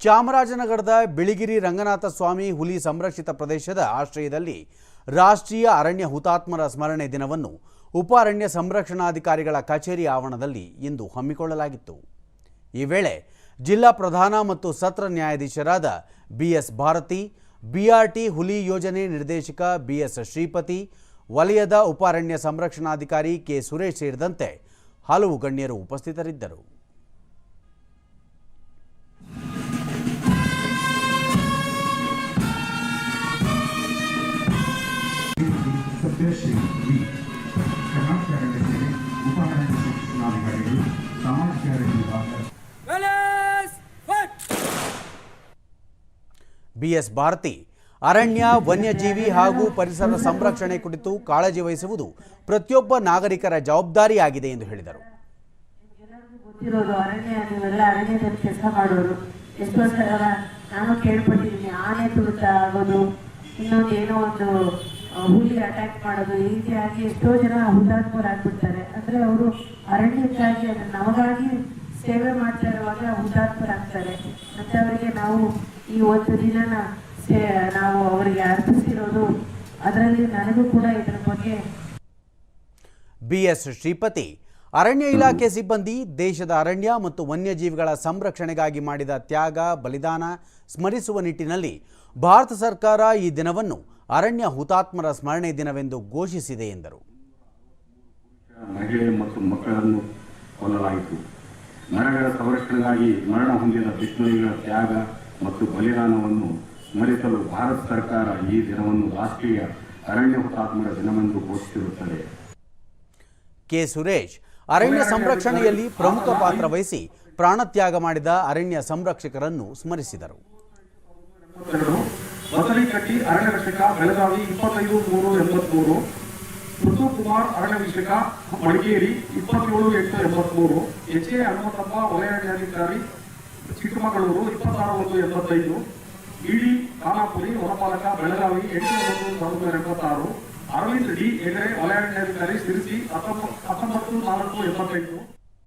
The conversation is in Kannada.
ಚಾಮರಾಜನಗರದ ಬಿಳಿಗಿರಿ ರಂಗನಾಥ ಸ್ವಾಮಿ ಹುಲಿ ಸಂರಕ್ಷಿತ ಪ್ರದೇಶದ ಆಶ್ರಯದಲ್ಲಿ ರಾಷ್ಟ್ರೀಯ ಅರಣ್ಯ ಹುತಾತ್ಮರ ಸ್ಮರಣೆ ದಿನವನ್ನು ಉಪ ಅರಣ್ಯ ಸಂರಕ್ಷಣಾಧಿಕಾರಿಗಳ ಕಚೇರಿ ಆವರಣದಲ್ಲಿ ಇಂದು ಹಮ್ಮಿಕೊಳ್ಳಲಾಗಿತ್ತು. ಈ ವೇಳೆ ಜಿಲ್ಲಾ ಪ್ರಧಾನ ಮತ್ತು ಸತ್ರ ನ್ಯಾಯಾಧೀಶರಾದ ಬಿಎಸ್ ಭಾರತಿ, ಬಿಆರ್ಟಿ ಹುಲಿ ಯೋಜನೆ ನಿರ್ದೇಶಕ ಬಿಎಸ್ ಶ್ರೀಪತಿ, ವಲಯದ ಉಪ ಅರಣ್ಯ ಸಂರಕ್ಷಣಾಧಿಕಾರಿ ಕೆ ಸುರೇಶ್ ಸೇರಿದಂತೆ ಹಲವು ಗಣ್ಯರು ಉಪಸ್ಥಿತರಿದ್ದರು. ವಿ ಕರ್ನಾಟಕ ಅರಣ್ಯ ಸೇನೆ ಶಿಕ್ಷಣಾಧಿಕಾರಿಗಳು ಸಾಮಾಜಿಕ fight! ಬಿಎಸ್ ಭಾರತಿ ಅರಣ್ಯ ವನ್ಯಜೀವಿ ಹಾಗೂ ಪರಿಸರ ಸಂರಕ್ಷಣೆ ಕುರಿತು ಕಾಳಜಿ ವಹಿಸುವುದು ಪ್ರತಿಯೊಬ್ಬ ನಾಗರಿಕರ ಜವಾಬ್ದಾರಿಯಾಗಿದೆ ಎಂದು ಹೇಳಿದರು. ಗೊತ್ತಿರೋದು ಅರಣ್ಯ ನೀವೆಲ್ಲ ಅರಣ್ಯದಲ್ಲಿ ಕೆಲಸ ಮಾಡೋರು. ಎಷ್ಟೋ ಸಲ ನಾನು ಕೇಳ್ಪಟ್ಟಿದ್ದೀನಿ ಆನೆ ತುಳಿತ ಆಗೋದು ಇನ್ನೊಂದು ಏನೋ ಒಂದು ಹುಲಿ ಅಟ್ಯಾಕ್ ಮಾಡೋದು ಈ ರೀತಿಯಾಗಿ ಎಷ್ಟೋ ಜನ ಹುತಾತ್ಮರಾಗ್ಬಿಡ್ತಾರೆ. ಅಂದ್ರೆ ಅವರು ಅರಣ್ಯಕ್ಕಾಗಿ ಅದನ್ನ ನಮಗಾಗಿ ಸೇವೆ ಮಾಡ್ತಾ ಇರುವಾಗ ಹುತಾತ್ಮರಾಗ್ತಾರೆ. ಅವರಿಗೆ ನಾವು ಈ ಒಂದು ದಿನನ ನಾವು ಅವರಿಗೆ ಅರ್ಪಿಸಿರೋದು ಅದರಲ್ಲಿ ನನಗೂ ಕೂಡ ಇದರ ಬಗ್ಗೆ ಬಿಎಸ್ ಶ್ರೀಪತಿ, ಅರಣ್ಯ ಇಲಾಖೆ ಸಿಬ್ಬಂದಿ, ದೇಶದ ಅರಣ್ಯ ಮತ್ತು ವನ್ಯಜೀವಿಗಳ ಸಂರಕ್ಷಣೆಗಾಗಿ ಮಾಡಿದ ತ್ಯಾಗ, ಬಲಿದಾನ ಸ್ಮರಿಸುವ ನಿಟ್ಟಿನಲ್ಲಿ ಭಾರತ ಸರ್ಕಾರ ಈ ದಿನವನ್ನು ಅರಣ್ಯ ಹುತಾತ್ಮರ ಸ್ಮರಣೆ ದಿನವೆಂದು ಘೋಷಿಸಿದೆ ಎಂದರು. ಮಹಿಳೆ ಮತ್ತು ಮಕ್ಕಳನ್ನು ಕೊಲ್ಲಲಾಯಿತು. ಮರಗಳ ಸಂರಕ್ಷಣೆಗಾಗಿ ಮರಣ ಹೊಂದಿದ ಬಿಷ್ಣುವಿಗಳ ತ್ಯಾಗ ಮತ್ತು ಬಲಿದಾನವನ್ನು ಸ್ಮರಿಸಲು ಭಾರತ ಸರ್ಕಾರ ಈ ದಿನವನ್ನು ರಾಷ್ಟ್ರೀಯ ಅರಣ್ಯ ಹುತಾತ್ಮರ ದಿನವೆಂದು ಘೋಷಿಸಿರುತ್ತದೆ. ಕೆ. ಸುರೇಶ್ ಅರಣ್ಯ ಸಂರಕ್ಷಣೆಯಲ್ಲಿ ಪ್ರಮುಖ ಪಾತ್ರ ವಹಿಸಿ ಪ್ರಾಣತ್ಯಾಗ ಮಾಡಿದ ಅರಣ್ಯ ಸಂರಕ್ಷಕರನ್ನು ಸ್ಮರಿಸಿದರು. ಬಸರಿಕಟ್ಟಿ ಅರಣ್ಯ ರಕ್ಷಕ ಬೆಳಗಾವಿ ಇಪ್ಪತ್ತೈದು, ಮೂರು, ಎಂಬತ್ಮೂರು. ಪೃಥು ಕುಮಾರ್, ಅರಣ್ಯ ವೀಕ್ಷಕ, ಮಡಿಕೇರಿ, ಇಪ್ಪತ್ತೇಳು, ಎಂಟು, ಎಂಬತ್ಮೂರು. ಎಚ್ ಎ ಹನುಮಂತಪ್ಪ ವಲಯಾಧಿಕಾರಿ ಚಿಕ್ಕಮಗಳೂರು, ಇಪ್ಪತ್ತಾರು, ಒಂದು, ಎಂಬತ್ತೈದು. ಇಡಿ ಖಾನಾಪುರಿ ವನಪಾಲಕ, ಬೆಳಗಾವಿ, ಎಂಟು, ಒಂಬತ್ತು, ಸಾವಿರದ ಎಂಬತ್ತಾರು. ಅರವಿಂದ್ ಡಿ, ಹೆಗಡೆ ವಲಯಾಧಿಕಾರಿ ಸಿರಿಸಿ ಹತ್ತೊಂಬತ್ತು, ನಾಲ್ಕು, ಎಂಬತ್ತೈದು.